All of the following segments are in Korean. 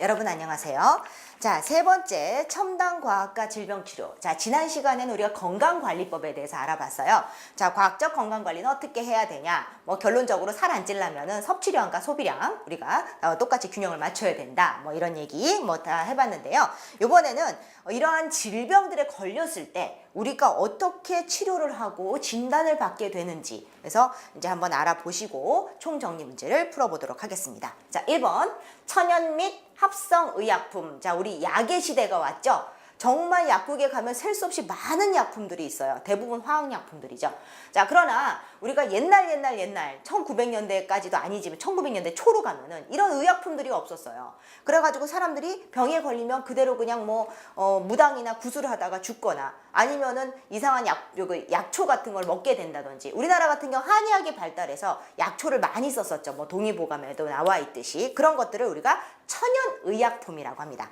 여러분 안녕하세요. 자, 세 번째 첨단 과학과 질병 치료. 자, 지난 시간에는 우리가 건강 관리법에 대해서 알아봤어요. 자, 과학적 건강 관리는 어떻게 해야 되냐? 뭐 결론적으로 살안 찌려면은 섭취량과 소비량 우리가 어, 똑같이 균형을 맞춰야 된다. 뭐 이런 얘기 뭐 다 해 봤는데요. 이번에는 어, 이러한 질병들에 걸렸을 때 우리가 어떻게 치료를 하고 진단을 받게 되는지 그래서 이제 한번 알아보시고 총정리 문제를 풀어보도록 하겠습니다. 자, 1번 천연 및 합성 의약품. 자, 우리 약의 시대가 왔죠. 정말 약국에 가면 셀 수 없이 많은 약품들이 있어요. 대부분 화학약품들이죠. 자, 그러나 우리가 옛날 옛날 옛날 1900년대까지도 아니지만 1900년대 초로 가면은 이런 의약품들이 없었어요. 그래가지고 사람들이 병에 걸리면 그대로 그냥 뭐 어, 무당이나 구슬을 하다가 죽거나 아니면은 이상한 약, 요거 약초 같은 걸 먹게 된다든지 우리나라 같은 경우 한의학이 발달해서 약초를 많이 썼었죠. 뭐 동의보감에도 나와 있듯이 그런 것들을 우리가 천연의약품이라고 합니다.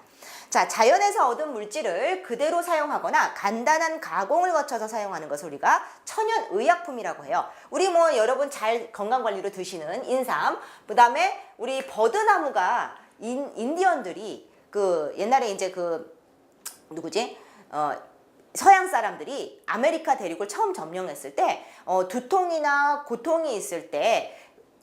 자, 자연에서 얻은 물질을 그대로 사용하거나 간단한 가공을 거쳐서 사용하는 것을 우리가 천연 의약품이라고 해요. 우리 뭐 여러분 잘 건강 관리로 드시는 인삼, 그 다음에 우리 버드나무가 인, 인디언들이 그 옛날에 이제 그 누구지? 어, 서양 사람들이 아메리카 대륙을 처음 점령했을 때 어, 두통이나 고통이 있을 때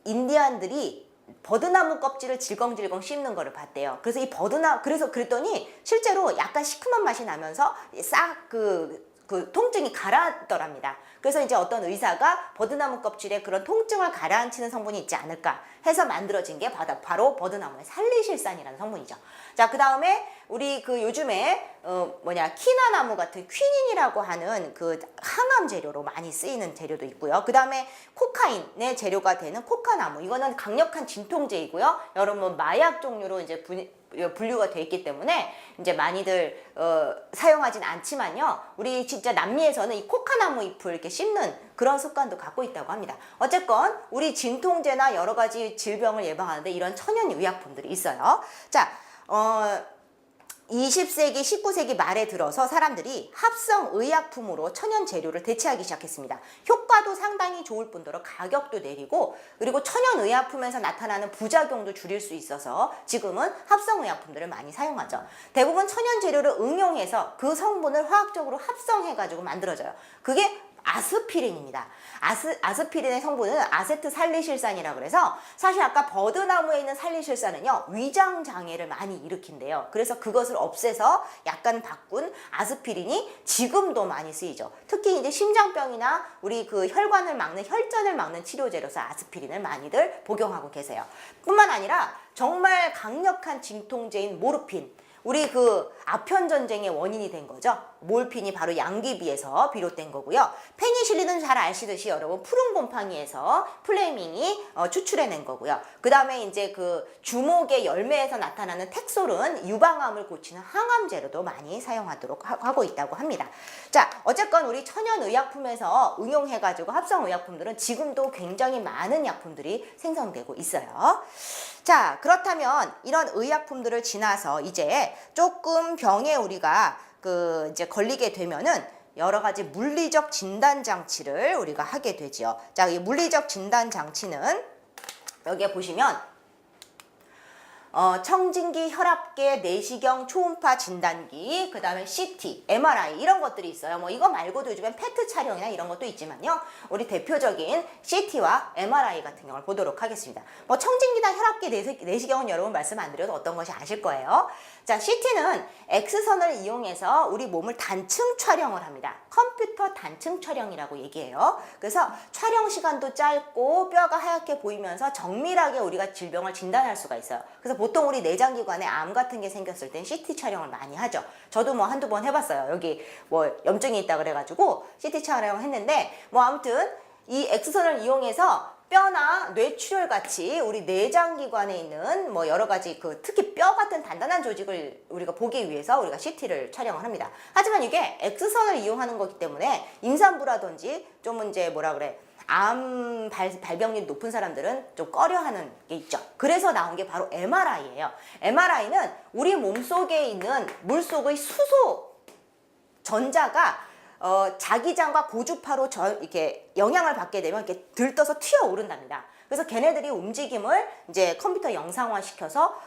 인디안들이 버드나무 껍질을 질겅질겅 씹는 거를 봤대요. 그래서 이 버드나 그래서 그랬더니 실제로 약간 시큼한 맛이 나면서 싹 그 그 통증이 가라앉더랍니다. 그래서 이제 어떤 의사가 버드나무 껍질에 그런 통증을 가라앉히는 성분이 있지 않을까 해서 만들어진 게 바로, 버드나무의 살리실산이라는 성분이죠. 자, 그 다음에 우리 그 요즘에 어 뭐냐 키나나무 같은 퀴닌이라고 하는 그 항암 재료로 많이 쓰이는 재료도 있고요. 그 다음에 코카인의 재료가 되는 코카나무 이거는 강력한 진통제이고요. 여러분 마약 종류로 이제 분, 분류가 돼 있기 때문에 이제 많이들 어, 사용하진 않지만요. 우리 진짜 남미에서는 이 코카나무 잎을 이렇게 씹는 그런 습관도 갖고 있다고 합니다. 어쨌건 우리 진통제나 여러 가지 질병을 예방하는데 이런 천연 의약품들이 있어요. 자, 어. 20세기, 19세기 말에 들어서 사람들이 합성 의약품으로 천연 재료를 대체하기 시작했습니다. 효과도 상당히 좋을 뿐더러 가격도 내리고 그리고 천연 의약품에서 나타나는 부작용도 줄일 수 있어서 지금은 합성 의약품들을 많이 사용하죠. 대부분 천연 재료를 응용해서 그 성분을 화학적으로 합성해 가지고 만들어져요. 그게 아스피린입니다. 아스, 아스피린의 성분은 아세트살리실산이라 그래서 사실 아까 버드나무에 있는 살리실산은요 위장 장애를 많이 일으킨대요. 그래서 그것을 없애서 약간 바꾼 아스피린이 지금도 많이 쓰이죠. 특히 이제 심장병이나 우리 그 혈관을 막는 혈전을 막는 치료제로서 아스피린을 많이들 복용하고 계세요. 뿐만 아니라 정말 강력한 진통제인 모르핀 우리 그 아편 전쟁의 원인이 된 거죠. 몰핀이 바로 양귀비에서 비롯된 거고요. 페니실린은 잘 아시듯이 여러분 푸른 곰팡이에서 플레밍이 어, 추출해낸 거고요. 그 다음에 이제 그 주목의 열매에서 나타나는 텍솔은 유방암을 고치는 항암제로도 많이 사용하도록 하, 하고 있다고 합니다. 자, 어쨌건 우리 천연 의약품에서 응용해가지고 합성 의약품들은 지금도 굉장히 많은 약품들이 생성되고 있어요. 자, 그렇다면 이런 의약품들을 지나서 이제 조금 병에 우리가 그 이제 걸리게 되면은 여러 가지 물리적 진단 장치를 우리가 하게 되지요. 자, 이 물리적 진단 장치는 여기에 보시면 어, 청진기, 혈압계, 내시경, 초음파 진단기, 그 다음에 CT, MRI 이런 것들이 있어요. 뭐 이거 말고도 요즘엔 페트 촬영이나 이런 것도 있지만요. 우리 대표적인 CT와 MRI 같은 경우를 보도록 하겠습니다. 뭐 청진기나 혈압계, 내시, 내시경은 여러분 말씀 안 드려도 어떤 것이 아실 거예요. 자, CT는 X선을 이용해서 우리 몸을 단층 촬영을 합니다. 컴퓨터 단층 촬영이라고 얘기해요. 그래서 촬영 시간도 짧고 뼈가 하얗게 보이면서 정밀하게 우리가 질병을 진단할 수가 있어요. 그래서 보통 우리 내장기관에 암 같은 게 생겼을 땐 CT 촬영을 많이 하죠. 저도 뭐 한두 번 해봤어요. 여기 뭐 염증이 있다 그래가지고 CT 촬영을 했는데 뭐 아무튼 이 X선을 이용해서 뼈나 뇌출혈 같이 우리 내장 기관에 있는 뭐 여러 가지 그 특히 뼈 같은 단단한 조직을 우리가 보기 위해서 우리가 CT를 촬영을 합니다. 하지만 이게 X선을 이용하는 거기 때문에 임산부라든지 좀 이제 뭐라 그래 암 발, 발병률이 높은 사람들은 좀 꺼려하는 게 있죠. 그래서 나온 게 바로 MRI예요. MRI는 우리 몸 속에 있는 물 속의 수소 전자가 어, 자기장과 고주파로 저, 이렇게 영향을 받게 되면 이렇게 들떠서 튀어 오른답니다. 그래서 걔네들이 움직임을 이제 컴퓨터 영상화 시켜서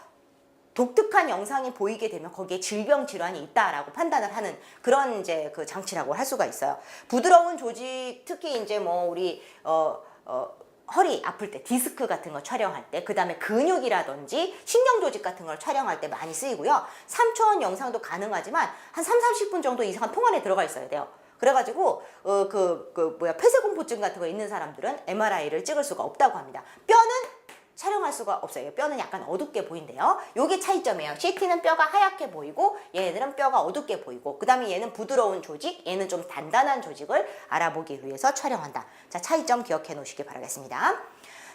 독특한 영상이 보이게 되면 거기에 질병 질환이 있다라고 판단을 하는 그런 이제 그 장치라고 할 수가 있어요. 부드러운 조직 특히 이제 뭐 우리 어 어, 허리 아플 때 디스크 같은 거 촬영할 때 그 다음에 근육이라든지 신경 조직 같은 걸 촬영할 때 많이 쓰이고요. 3초원 영상도 가능하지만 한 3, 30분 정도 이상은 통안에 들어가 있어야 돼요. 그래가지고 어 그 그 뭐야 폐쇄공포증 같은 거 있는 사람들은 MRI를 찍을 수가 없다고 합니다. 뼈는 촬영할 수가 없어요. 뼈는 약간 어둡게 보인대요. 요게 차이점이에요. CT는 뼈가 하얗게 보이고 얘네들은 뼈가 어둡게 보이고 그 다음에 얘는 부드러운 조직, 얘는 좀 단단한 조직을 알아보기 위해서 촬영한다. 자 차이점 기억해 놓으시기 바라겠습니다.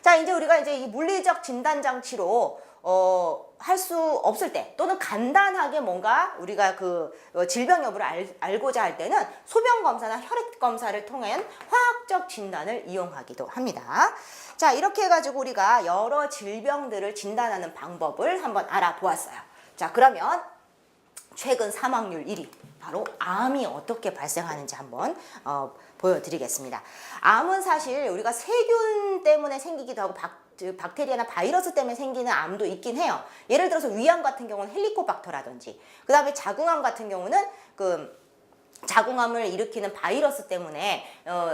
자 이제 우리가 이제 이 물리적 진단 장치로 어, 할 수 없을 때 또는 간단하게 뭔가 우리가 그 어, 질병 여부를 알, 알고자 할 때는 소변 검사나 혈액 검사를 통한 화학적 진단을 이용하기도 합니다. 자 이렇게 해가지고 우리가 여러 질병들을 진단하는 방법을 한번 알아보았어요. 자 그러면 최근 사망률 1위 바로 암이 어떻게 발생하는지 한번 어, 보여드리겠습니다. 암은 사실 우리가 세균 때문에 생기기도 하고 박, 그 박테리아나 바이러스 때문에 생기는 암도 있긴 해요. 예를 들어서 위암 같은 경우는 헬리코박터라든지 그 다음에 자궁암 같은 경우는 그 자궁암을 일으키는 바이러스 때문에 어,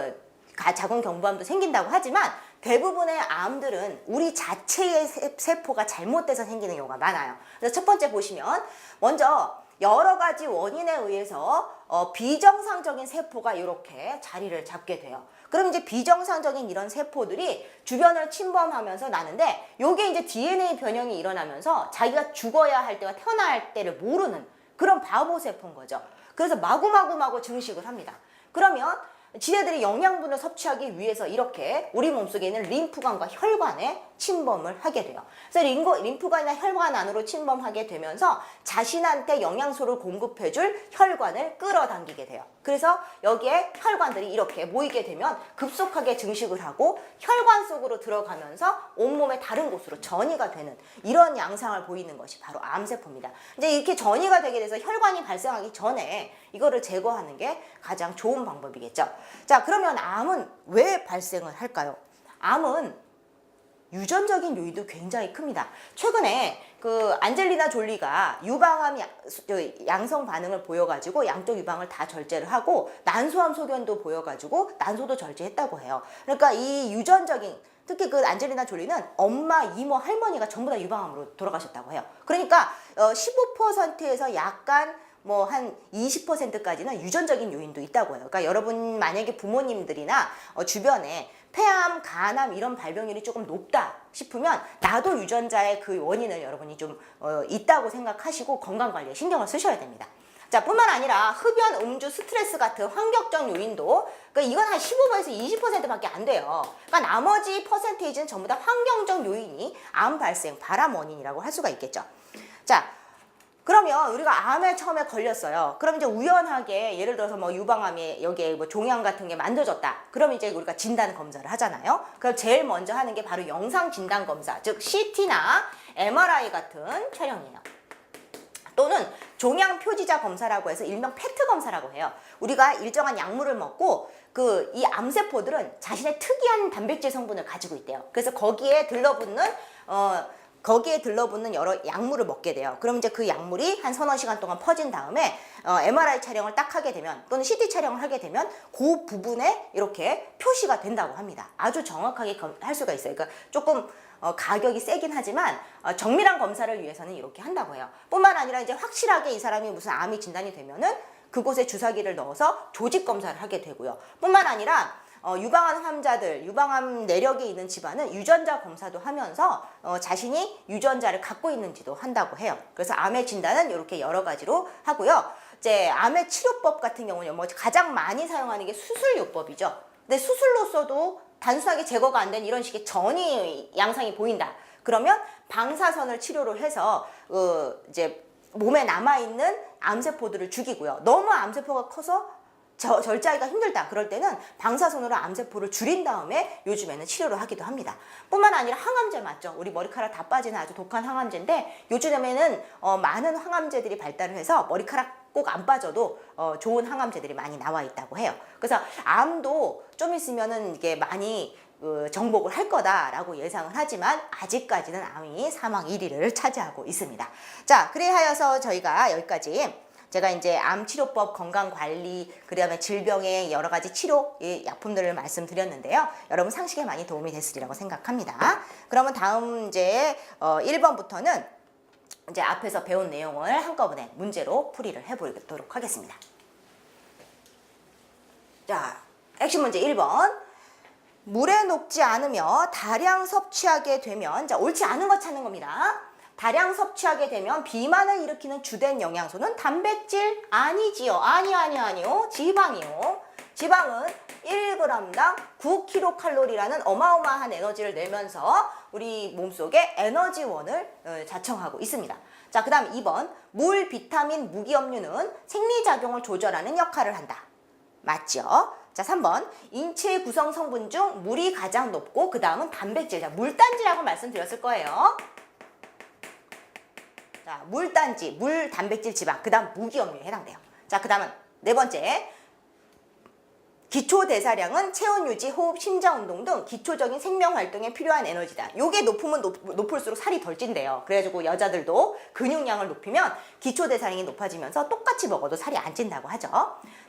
가- 자궁 경부암도 생긴다고 하지만 대부분의 암들은 우리 자체의 세- 세포가 잘못돼서 생기는 경우가 많아요. 그래서 첫 번째 보시면 먼저 여러 가지 원인에 의해서 어, 비정상적인 세포가 이렇게 자리를 잡게 돼요. 그럼 이제 비정상적인 이런 세포들이 주변을 침범하면서 나는데 요게 이제 DNA 변형이 일어나면서 자기가 죽어야 할 때와 태어날 때를 모르는 그런 바보 세포인 거죠. 그래서 마구마구마구 증식을 합니다. 그러면 지네들이 영양분을 섭취하기 위해서 이렇게 우리 몸속에 있는 림프관과 혈관에 침범을 하게 돼요. 그래서 림고, 림프관이나 혈관 안으로 침범하게 되면서 자신한테 영양소를 공급해줄 혈관을 끌어당기게 돼요. 그래서 여기에 혈관들이 이렇게 모이게 되면 급속하게 증식을 하고 혈관 속으로 들어가면서 온몸의 다른 곳으로 전이가 되는 이런 양상을 보이는 것이 바로 암세포입니다. 이제 이렇게 전이가 되게 돼서 혈관이 발생하기 전에 이거를 제거하는 게 가장 좋은 방법이겠죠. 자, 그러면 암은 왜 발생을 할까요? 암은 유전적인 요인도 굉장히 큽니다. 최근에 그 안젤리나 졸리가 유방암 양성 반응을 보여가지고 양쪽 유방을 다 절제를 하고 난소암 소견도 보여가지고 난소도 절제했다고 해요. 그러니까 이 유전적인 특히 그 안젤리나 졸리는 엄마, 이모, 할머니가 전부 다 유방암으로 돌아가셨다고 해요. 그러니까 어, 15%에서 약간 뭐한 20%까지는 유전적인 요인도 있다고 해요. 그러니까 여러분 만약에 부모님들이나 어, 주변에 폐암, 간암 이런 발병률이 조금 높다 싶으면 나도 유전자의 그 원인을 여러분이 좀 어, 있다고 생각하시고 건강 관리에 신경을 쓰셔야 됩니다. 자, 뿐만 아니라 흡연, 음주, 스트레스 같은 환경적 요인도 그러니까 이건 한 15에서 20%밖에 안 돼요. 그러니까 나머지 퍼센테이지는 전부 다 환경적 요인이 암 발생, 발암 원인이라고 할 수가 있겠죠. 자, 그러면 우리가 암에 처음에 걸렸어요. 그럼 이제 우연하게 예를 들어서 뭐 유방암에 여기에 뭐 종양 같은 게 만들어졌다. 그럼 이제 우리가 진단 검사를 하잖아요. 그럼 제일 먼저 하는 게 바로 영상 진단 검사, 즉 CT나 MRI 같은 촬영이에요. 또는 종양 표지자 검사라고 해서 일명 페트 검사라고 해요. 우리가 일정한 약물을 먹고 그 이 암세포들은 자신의 특이한 단백질 성분을 가지고 있대요. 그래서 거기에 들러붙는 어 거기에 들러붙는 여러 약물을 먹게 돼요. 그럼 이제 그 약물이 한 서너 시간 동안 퍼진 다음에 어, MRI 촬영을 딱 하게 되면 또는 CT 촬영을 하게 되면 그 부분에 이렇게 표시가 된다고 합니다. 아주 정확하게 검- 할 수가 있어요. 그러니까 조금 어, 가격이 세긴 하지만 어, 정밀한 검사를 위해서는 이렇게 한다고 해요. 뿐만 아니라 이제 확실하게 이 사람이 무슨 암이 진단이 되면은 그곳에 주사기를 넣어서 조직 검사를 하게 되고요. 뿐만 아니라 어, 유방암 환자들, 유방암 내력이 있는 집안은 유전자 검사도 하면서 어, 자신이 유전자를 갖고 있는지도 한다고 해요. 그래서 암의 진단은 이렇게 여러 가지로 하고요. 이제 암의 치료법 같은 경우는 뭐 가장 많이 사용하는 게 수술요법이죠. 근데 수술로서도 단순하게 제거가 안 된 이런 식의 전이 양상이 보인다. 그러면 방사선을 치료를 해서 어, 이제 몸에 남아 있는 암세포들을 죽이고요. 너무 암세포가 커서 저, 절제하기가 힘들다. 그럴 때는 방사선으로 암세포를 줄인 다음에 요즘에는 치료를 하기도 합니다. 뿐만 아니라 항암제 맞죠? 우리 머리카락 다 빠지는 아주 독한 항암제인데 요즘에는 어, 많은 항암제들이 발달을 해서 머리카락 꼭안 빠져도 어, 좋은 항암제들이 많이 나와 있다고 해요. 그래서 암도 좀 있으면은 이게 많이 어, 정복을 할 거다라고 예상을 하지만 아직까지는 암이 사망 1위를 차지하고 있습니다. 자, 그래하여서 저희가 여기까지 제가 이제 암 치료법, 건강 관리, 그다음에 질병의 여러 가지 치료의 약품들을 말씀드렸는데요. 여러분 상식에 많이 도움이 됐으리라고 생각합니다. 그러면 다음 이제 어 1번부터는 이제 앞에서 배운 내용을 한꺼번에 문제로 풀이를 해보도록 하겠습니다. 자, 액션 문제 1번. 물에 녹지 않으며 다량 섭취하게 되면 자 옳지 않은 거 찾는 겁니다. 다량 섭취하게 되면 비만을 일으키는 주된 영양소는 단백질 아니지요. 아니 아니 아니요. 지방이요. 지방은 1g당 9kcal라는 어마어마한 에너지를 내면서 우리 몸속에 에너지원을 어, 자청하고 있습니다. 자, 그 다음 2번. 물, 비타민, 무기염류는 생리작용을 조절하는 역할을 한다. 맞죠? 자, 3번. 인체 구성 성분 중 물이 가장 높고 그 다음은 단백질. 자, 물단지라고 말씀드렸을 거예요. 자, 물단지, 물, 단백질, 지방. 그 다음 무기염류에 해당돼요. 자, 그 다음은 네 번째. 기초 대사량은 체온 유지, 호흡, 심장 운동 등 기초적인 생명 활동에 필요한 에너지다. 요게 높으면 높, 높을수록 살이 덜 찐대요. 그래가지고 여자들도 근육량을 높이면 기초 대사량이 높아지면서 똑같이 먹어도 살이 안 찐다고 하죠.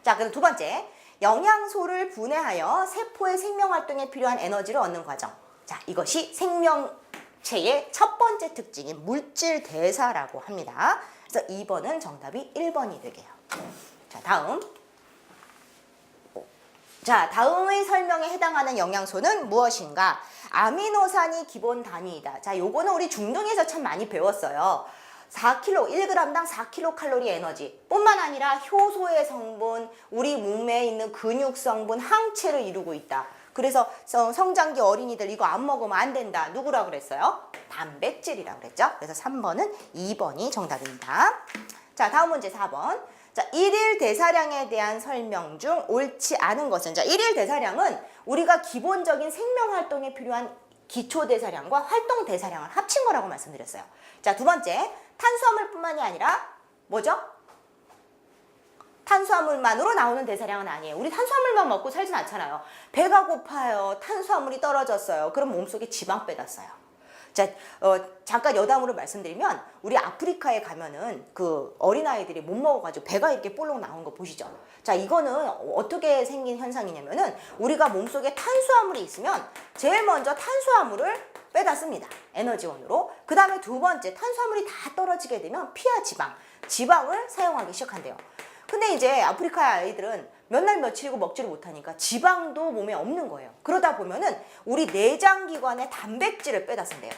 자, 그럼 두 번째. 영양소를 분해하여 세포의 생명 활동에 필요한 에너지를 얻는 과정. 자, 이것이 생명 체의 첫 번째 특징인 물질 대사라고 합니다. 그래서 2번은 정답이 1번이 되게요. 자, 다음. 자, 다음의 설명에 해당하는 영양소는 무엇인가? 아미노산이 기본 단위이다. 자, 요거는 우리 중등에서 참 많이 배웠어요. 4kg, 1g당 4kcal 에너지 뿐만 아니라 효소의 성분, 우리 몸에 있는 근육 성분, 항체를 이루고 있다. 그래서 성- 성장기 어린이들 이거 안 먹으면 안 된다. 누구라고 그랬어요? 단백질이라고 그랬죠? 그래서 3번은 2번이 정답입니다. 자, 다음 문제 4번. 자, 일일 대사량에 대한 설명 중 옳지 않은 것은 자, 일일 대사량은 우리가 기본적인 생명 활동에 필요한 기초 대사량과 활동 대사량을 합친 거라고 말씀드렸어요. 자, 두 번째. 탄수화물뿐만이 아니라 뭐죠? 탄수화물만으로 나오는 대사량은 아니에요. 우리 탄수화물만 먹고 살진 않잖아요. 배가 고파요. 탄수화물이 떨어졌어요. 그럼 몸속에 지방 빼놨어요. 자, 어, 잠깐 여담으로 말씀드리면 우리 아프리카에 가면은 그 어린아이들이 못 먹어가지고 배가 이렇게 볼록 나온 거 보시죠. 자, 이거는 어떻게 생긴 현상이냐면은 우리가 몸속에 탄수화물이 있으면 제일 먼저 탄수화물을 빼다 씁니다. 에너지원으로. 그 다음에 두 번째 탄수화물이 다 떨어지게 되면 피하 지방, 지방을 사용하기 시작한대요. 근데 이제 아프리카 아이들은 몇 날 며칠이고 먹지를 못하니까 지방도 몸에 없는 거예요. 그러다 보면은 우리 내장기관에 단백질을 빼다 쓴대요.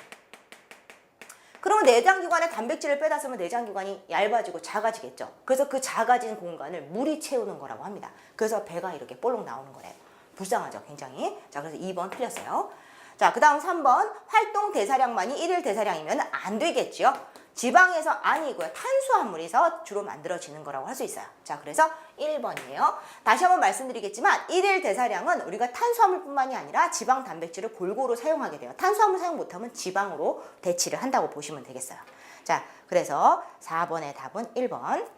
그러면 내장기관에 단백질을 빼다 쓰면 내장기관이 얇아지고 작아지겠죠. 그래서 그 작아진 공간을 물이 채우는 거라고 합니다. 그래서 배가 이렇게 볼록 나오는 거래요. 불쌍하죠, 굉장히. 자, 그래서 2번 틀렸어요. 자, 그 다음 3번. 활동 대사량만이 일일 대사량이면 안 되겠죠. 지방에서 아니고요. 탄수화물에서 주로 만들어지는 거라고 할 수 있어요. 자, 그래서 1번이에요. 다시 한번 말씀드리겠지만 일일 대사량은 우리가 탄수화물뿐만이 아니라 지방 단백질을 골고루 사용하게 돼요. 탄수화물 사용 못하면 지방으로 대치를 한다고 보시면 되겠어요. 자, 그래서 4번의 답은 1번.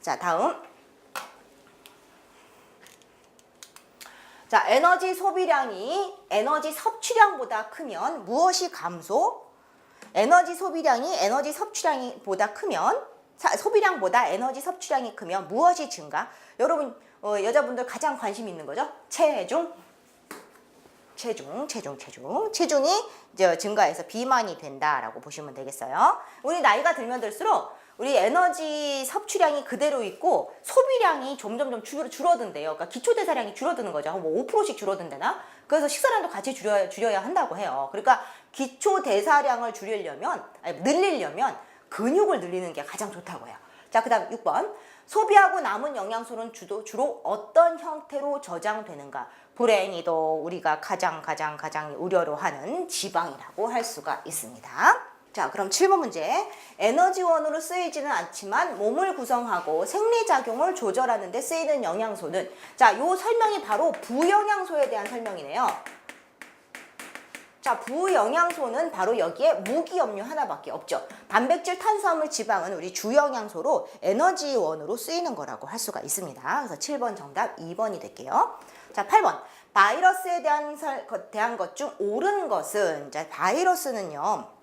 자, 다음. 자, 에너지 소비량이 에너지 섭취량보다 크면 무엇이 감소? 에너지 소비량이 에너지 섭취량보다 크면 사- 소비량보다 에너지 섭취량이 크면 무엇이 증가? 여러분 어, 여자분들 가장 관심 있는 거죠? 체중, 체중, 체중, 체중, 체중이 이제 증가해서 비만이 된다라고 보시면 되겠어요. 우리 나이가 들면 들수록 우리 에너지 섭취량이 그대로 있고 소비량이 점점점 줄, 줄어든대요. 그러니까 기초 대사량이 줄어드는 거죠. 뭐 5%씩 줄어든대나? 그래서 식사량도 같이 줄여야, 줄여야 한다고 해요. 그러니까 기초 대사량을 줄이려면 아니, 늘리려면 근육을 늘리는 게 가장 좋다고 해요. 자, 그 다음 6번. 소비하고 남은 영양소는 주로, 주로 어떤 형태로 저장되는가? 불행히도 우리가 가장 가장 가장 우려로 하는 지방이라고 할 수가 있습니다. 자, 그럼 7번 문제. 에너지원으로 쓰이지는 않지만 몸을 구성하고 생리작용을 조절하는 데 쓰이는 영양소는 자, 요 설명이 바로 부영양소에 대한 설명이네요. 자, 부영양소는 바로 여기에 무기염류 하나밖에 없죠. 단백질, 탄수화물, 지방은 우리 주영양소로 에너지원으로 쓰이는 거라고 할 수가 있습니다. 그래서 7번 정답 2번이 될게요. 자, 8번. 바이러스에 대한, 대한 것 중 옳은 것은, 자, 바이러스는요,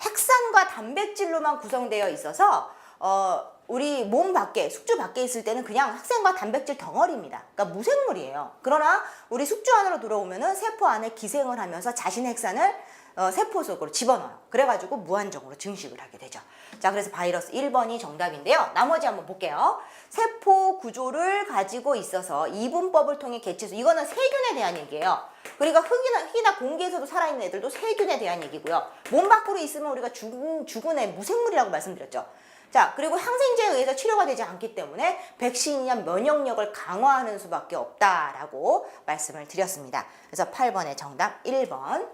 핵산과 단백질로만 구성되어 있어서 어, 우리 몸 밖에 숙주 밖에 있을 때는 그냥 핵산과 단백질 덩어리입니다. 그러니까 무생물이에요. 그러나 우리 숙주 안으로 들어오면은 세포 안에 기생을 하면서 자신의 핵산을 어, 세포 속으로 집어넣어요. 그래가지고 무한정으로 증식을 하게 되죠. 자, 그래서 바이러스 1번이 정답인데요. 나머지 한번 볼게요. 세포 구조를 가지고 있어서 이분법을 통해 개체수. 이거는 세균에 대한 얘기예요. 그러니까 흙이나, 흙이나 공기에서도 살아있는 애들도 세균에 대한 얘기고요. 몸 밖으로 있으면 우리가 죽은, 죽은 애 무생물이라고 말씀드렸죠. 자, 그리고 항생제에 의해서 치료가 되지 않기 때문에 백신이나 면역력을 강화하는 수밖에 없다라고 말씀을 드렸습니다. 그래서 8번의 정답 1번.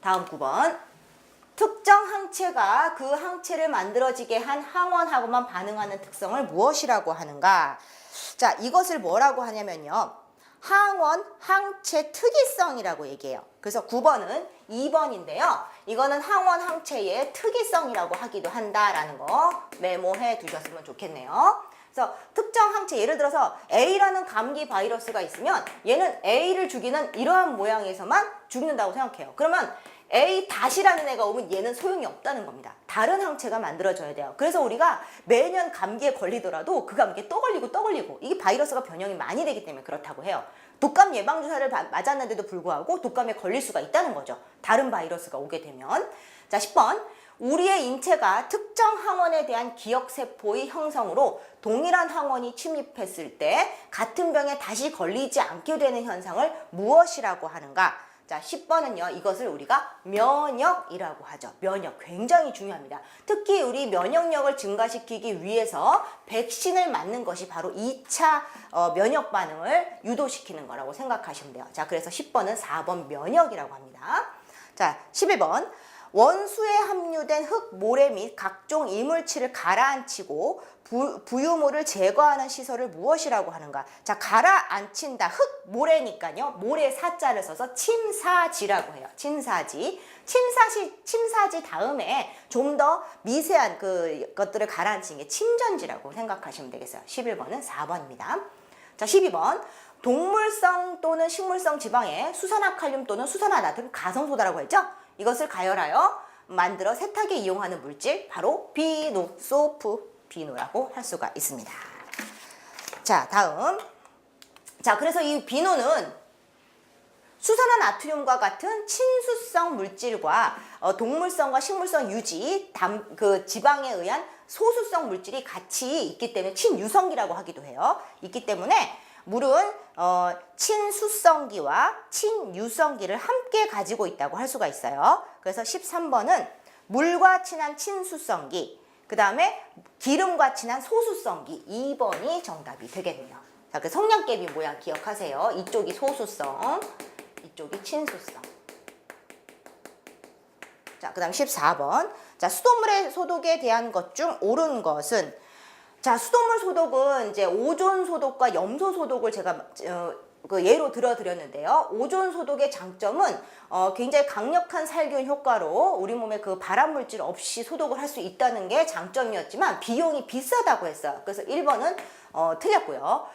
다음 9번. 특정 항체가 그 항체를 만들어지게 한 항원하고만 반응하는 특성을 무엇이라고 하는가? 자, 이것을 뭐라고 하냐면요. 항원 항체 특이성이라고 얘기해요. 그래서 9번은 2번인데요. 이거는 항원 항체의 특이성이라고 하기도 한다라는 거 메모해 두셨으면 좋겠네요. 그래서 특정 항체 예를 들어서 A라는 감기 바이러스가 있으면 얘는 A를 죽이는 이러한 모양에서만 죽는다고 생각해요. 그러면 A 다시라는 애가 오면 얘는 소용이 없다는 겁니다. 다른 항체가 만들어져야 돼요. 그래서 우리가 매년 감기에 걸리더라도 그 감기에 또 걸리고 또 걸리고 이게 바이러스가 변형이 많이 되기 때문에 그렇다고 해요. 독감 예방 주사를 바- 맞았는데도 불구하고 독감에 걸릴 수가 있다는 거죠. 다른 바이러스가 오게 되면. 자, 10번. 우리의 인체가 특정 항원에 대한 기억 세포의 형성으로 동일한 항원이 침입했을 때 같은 병에 다시 걸리지 않게 되는 현상을 무엇이라고 하는가? 자, 10번은요, 이것을 우리가 면역이라고 하죠. 면역. 굉장히 중요합니다. 특히 우리 면역력을 증가시키기 위해서 백신을 맞는 것이 바로 2차 어, 면역 반응을 유도시키는 거라고 생각하시면 돼요. 자, 그래서 10번은 4번 면역이라고 합니다. 자, 11번. 원수에 함유된 흙, 모래 및 각종 이물질을 가라앉히고 부, 부유물을 제거하는 시설을 무엇이라고 하는가? 자, 가라앉힌다. 흙, 모래니까요. 모래 사자를 써서 침사지라고 해요. 침사지. 침사지, 침사지 다음에 좀 더 미세한 그 것들을 가라앉힌 게 침전지라고 생각하시면 되겠어요. 11번은 4번입니다. 자, 12번. 동물성 또는 식물성 지방에 수산화 칼륨 또는 수산화 나트륨 가성소다라고 했죠? 이것을 가열하여 만들어 세탁에 이용하는 물질 바로 비누, 소프, 비누라고 할 수가 있습니다. 자, 다음. 자, 그래서 이 비누는 수산화 나트륨과 같은 친수성 물질과 어, 동물성과 식물성 유지, 담, 그 지방에 의한 소수성 물질이 같이 있기 때문에 친유성기라고 하기도 해요. 있기 때문에 물은 어, 친수성기와 친유성기를 함께 가지고 있다고 할 수가 있어요. 그래서 13번은 물과 친한 친수성기, 그 다음에 기름과 친한 소수성기 2번이 정답이 되겠네요. 자, 그 성냥개비 모양 기억하세요. 이쪽이 소수성, 이쪽이 친수성. 자, 그 다음 14번. 자, 수돗물의 소독에 대한 것 중 옳은 것은 자, 수돗물 소독은 이제 오존 소독과 염소 소독을 제가 어, 그 예로 들어드렸는데요. 오존 소독의 장점은 어, 굉장히 강력한 살균 효과로 우리 몸에 그 발암 물질 없이 소독을 할 수 있다는 게 장점이었지만 비용이 비싸다고 했어요. 그래서 1번은 어, 틀렸고요.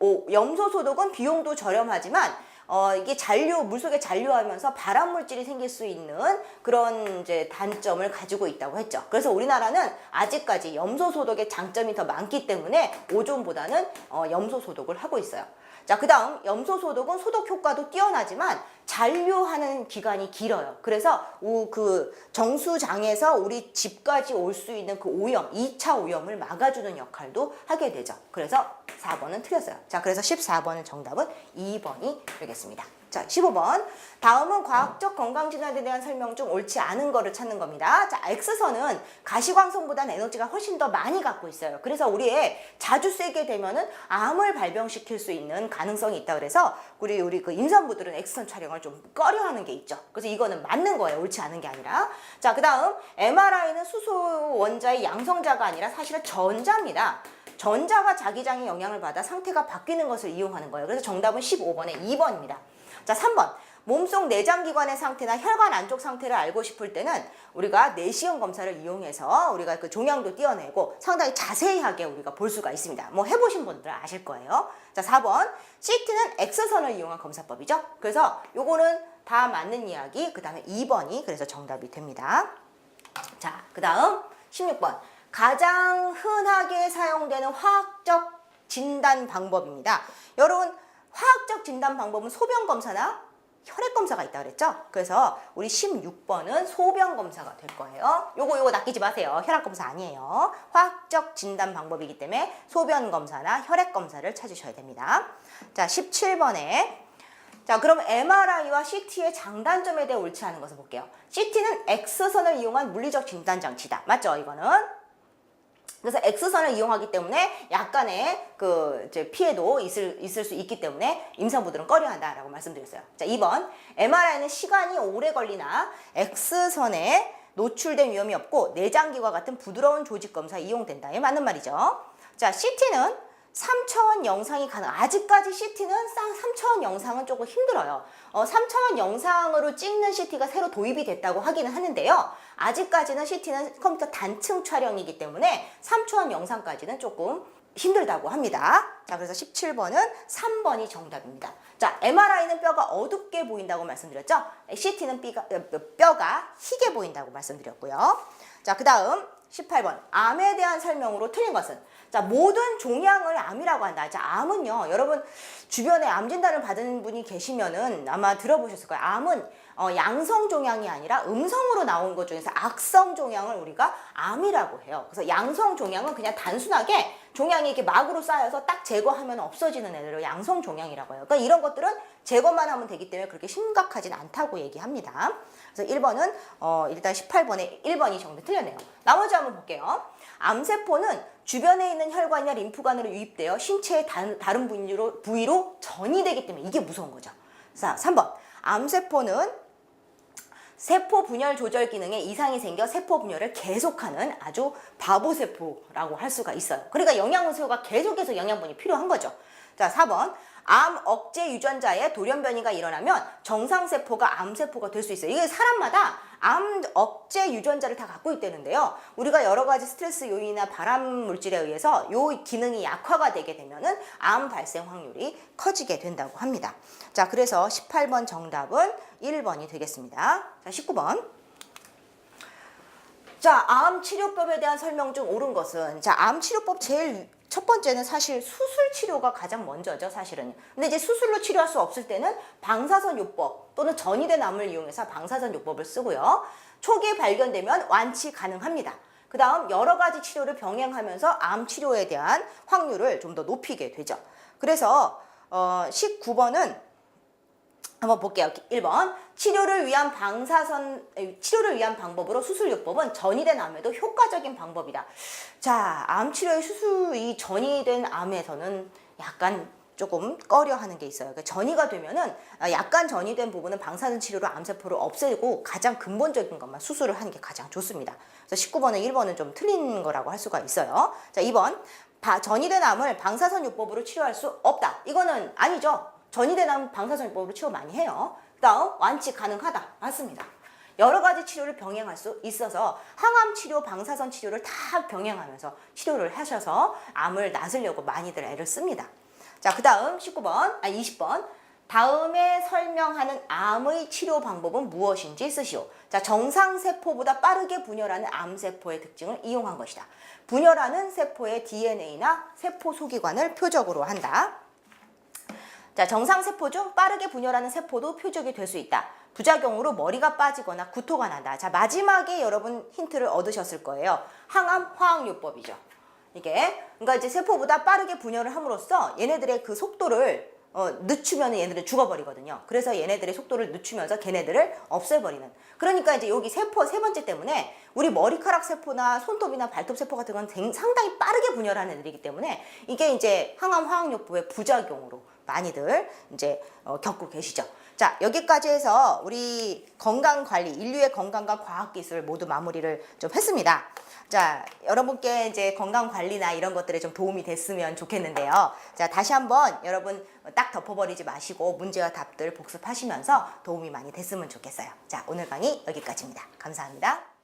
오, 염소 소독은 비용도 저렴하지만 어, 이게 잔류, 물속에 잔류하면서 발암 물질이 생길 수 있는 그런 이제 단점을 가지고 있다고 했죠. 그래서 우리나라는 아직까지 염소 소독의 장점이 더 많기 때문에 오존보다는 어, 염소 소독을 하고 있어요. 자, 그 다음 염소 소독은 소독 효과도 뛰어나지만 잔류하는 기간이 길어요. 그래서 우, 그 정수장에서 우리 집까지 올 수 있는 그 오염, 2차 오염을 막아주는 역할도 하게 되죠. 그래서 4번은 틀렸어요. 자, 그래서 14번은 정답은 2번이 되겠습니다. 자, 15번. 다음은 과학적 건강진단에 대한 설명 중 옳지 않은 거를 찾는 겁니다. 자, X선은 가시광선보다는 에너지가 훨씬 더 많이 갖고 있어요. 그래서 우리의 자주 쐬게 되면은 암을 발병시킬 수 있는 가능성이 있다 그래서 우리 우리 그 임산부들은 X선 촬영을 좀 꺼려하는 게 있죠. 그래서 이거는 맞는 거예요. 옳지 않은 게 아니라. 자, 그다음 MRI는 수소 원자의 양성자가 아니라 사실은 전자입니다. 전자가 자기장에 영향을 받아 상태가 바뀌는 것을 이용하는 거예요. 그래서 정답은 15번에 2번입니다. 자, 3번. 몸속 내장기관의 상태나 혈관 안쪽 상태를 알고 싶을 때는 우리가 내시경 검사를 이용해서 우리가 그 종양도 띄어내고 상당히 자세하게 우리가 볼 수가 있습니다. 뭐 해보신 분들 아실 거예요. 자, 4번. CT는 X선을 이용한 검사법이죠. 그래서 요거는 다 맞는 이야기. 그 다음에 2번이 그래서 정답이 됩니다. 자, 그 다음 16번. 가장 흔하게 사용되는 화학적 진단 방법입니다. 여러분, 화학적 진단 방법은 소변 검사나 혈액 검사가 있다 그랬죠? 그래서 우리 16번은 소변 검사가 될 거예요. 요거 요거 낚이지 마세요. 혈압 검사 아니에요. 화학적 진단 방법이기 때문에 소변 검사나 혈액 검사를 찾으셔야 됩니다. 자, 17번에 자, 그럼 MRI와 CT의 장단점에 대해 옳지 않은 것을 볼게요. CT는 X선을 이용한 물리적 진단 장치다. 맞죠? 이거는 그래서 X선을 이용하기 때문에 약간의 그 이제 피해도 있을, 있을 수 있기 때문에 임산부들은 꺼려한다라고 말씀드렸어요. 자, 2번. MRI는 시간이 오래 걸리나 X선에 노출된 위험이 없고 내장기와 같은 부드러운 조직 검사에 이용된다. 이 맞는 말이죠. 자, CT는 3차원 영상이 가능. 아직까지 CT는 3차원 영상은 조금 힘들어요. 어, 3차원 영상으로 찍는 CT가 새로 도입이 됐다고 하기는 하는데요. 아직까지는 CT는 컴퓨터 단층 촬영이기 때문에 3차원 영상까지는 조금 힘들다고 합니다. 자, 그래서 17번은 3번이 정답입니다. 자, MRI는 뼈가 어둡게 보인다고 말씀드렸죠? CT는 뼈가 희게 보인다고 말씀드렸고요. 자, 그 다음 18번. 암에 대한 설명으로 틀린 것은? 자, 모든 종양을 암이라고 한다. 자, 암은요, 여러분, 주변에 암 진단을 받은 분이 계시면은 아마 들어보셨을 거예요. 암은 어, 양성 종양이 아니라 음성으로 나온 것 중에서 악성 종양을 우리가 암이라고 해요. 그래서 양성 종양은 그냥 단순하게 종양이 이렇게 막으로 쌓여서 딱 제거하면 없어지는 애들을 양성 종양이라고 해요. 그러니까 이런 것들은 제거만 하면 되기 때문에 그렇게 심각하진 않다고 얘기합니다. 그래서 1번은 어, 일단 18번에 1번이 정답 틀렸네요. 나머지 한번 볼게요. 암세포는 주변에 있는 혈관이나 림프관으로 유입되어 신체의 다른, 부위로, 부위로 전이 되기 때문에 이게 무서운 거죠. 자, 3번. 암세포는 세포 분열 조절 기능에 이상이 생겨 세포 분열을 계속하는 아주 바보 세포라고 할 수가 있어요. 그러니까 영양소가 계속해서 영양분이 필요한 거죠. 자, 4번. 암 억제 유전자의 돌연 변이가 일어나면 정상 세포가 암 세포가 될 수 있어요. 이게 사람마다 암 억제 유전자를 다 갖고 있다는데요. 우리가 여러 가지 스트레스 요인이나 발암 물질에 의해서 요 기능이 약화가 되게 되면은 암 발생 확률이 커지게 된다고 합니다. 자, 그래서 18번 정답은 1번이 되겠습니다. 자, 19번. 자, 암 치료법에 대한 설명 중 옳은 것은 자, 암 치료법 제일 첫 번째는 사실 수술 치료가 가장 먼저죠, 사실은. 근데 이제 수술로 치료할 수 없을 때는 방사선 요법 또는 전이된 암을 이용해서 방사선 요법을 쓰고요. 초기에 발견되면 완치 가능합니다. 그 다음 여러 가지 치료를 병행하면서 암 치료에 대한 확률을 좀 더 높이게 되죠. 그래서 어, 19번은 한번 볼게요. 1번. 치료를 위한 방사선, 치료를 위한 방법으로 수술요법은 전이된 암에도 효과적인 방법이다. 자, 암 치료의 수술, 이 전이된 암에서는 약간 조금 꺼려 하는 게 있어요. 그러니까 전이가 되면은 아, 약간 전이된 부분은 방사선 치료로 암세포를 없애고 가장 근본적인 것만 수술을 하는 게 가장 좋습니다. 그래서 19번은 1번은 좀 틀린 거라고 할 수가 있어요. 자, 2번. 바, 전이된 암을 방사선 요법으로 치료할 수 없다. 이거는 아니죠. 전이된 암 방사선요법으로 치료 많이 해요. 그 다음 완치 가능하다. 맞습니다. 여러 가지 치료를 병행할 수 있어서 항암 치료, 방사선 치료를 다 병행하면서 치료를 하셔서 암을 낫으려고 많이들 애를 씁니다. 자, 그 다음 19번, 아 20번. 다음에 설명하는 암의 치료 방법은 무엇인지 쓰시오. 자, 정상 세포보다 빠르게 분열하는 암 세포의 특징을 이용한 것이다. 분열하는 세포의 DNA나 세포 소기관을 표적으로 한다. 자, 정상 세포 중 빠르게 분열하는 세포도 표적이 될 수 있다. 부작용으로 머리가 빠지거나 구토가 난다. 자, 마지막에 여러분 힌트를 얻으셨을 거예요. 항암 화학요법이죠. 이게 그러니까 이제 세포보다 빠르게 분열을 함으로써 얘네들의 그 속도를 어, 늦추면 얘네들은 죽어버리거든요. 그래서 얘네들의 속도를 늦추면서 걔네들을 없애버리는. 그러니까 이제 여기 세포 세 번째 때문에 우리 머리카락 세포나 손톱이나 발톱 세포 같은 건 댕- 상당히 빠르게 분열하는 애들이기 때문에 이게 이제 항암 화학요법의 부작용으로 많이들 이제 어, 겪고 계시죠. 자, 여기까지 해서 우리 건강 관리, 인류의 건강과 과학 기술 모두 마무리를 좀 했습니다. 자, 여러분께 이제 건강 관리나 이런 것들에 좀 도움이 됐으면 좋겠는데요. 자, 다시 한번 여러분 딱 덮어버리지 마시고 문제와 답들 복습하시면서 도움이 많이 됐으면 좋겠어요. 자, 오늘 강의 여기까지입니다. 감사합니다.